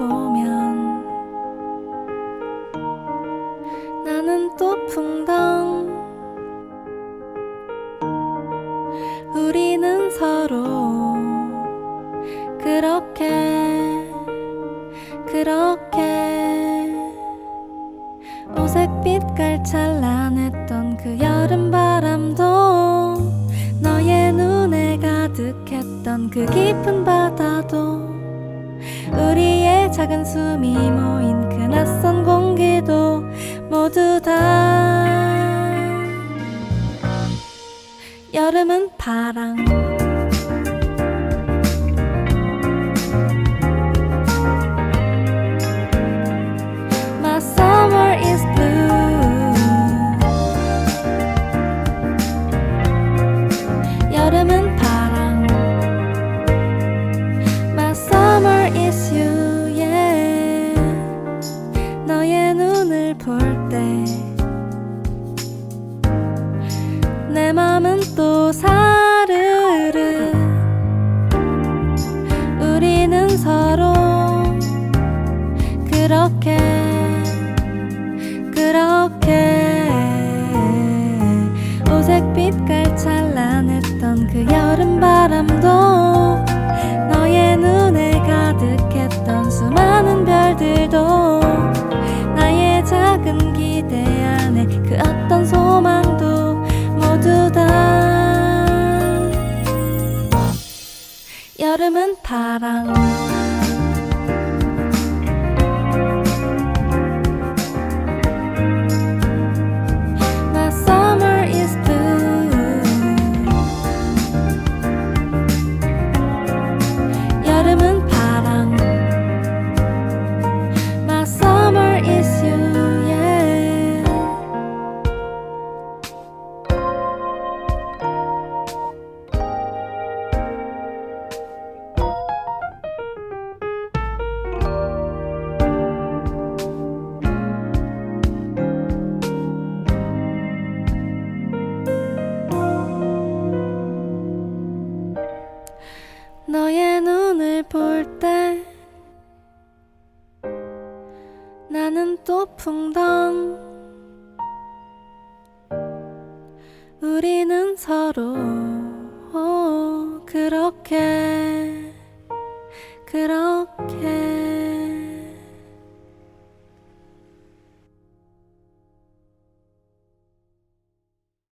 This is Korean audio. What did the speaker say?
보면 나는 또 풍덩. 우리는 서로 그렇게 그렇게 오색빛깔 찬란했던 그 여름 바람도 너의 눈에 가득했던 그 깊은 바다도 우리의 작은 숨이 모인 그 낯선 공기도 모두 다 여름은 파랑 눈을 볼때 내 맘은 또 사르르 우리는 서로 그렇게 그렇게 오색빛깔 찬란했던 그 여름 바람 여름은 파랑 너의 눈을 볼 때 나는 또 풍덩. 우리는 서로 그렇게 그렇게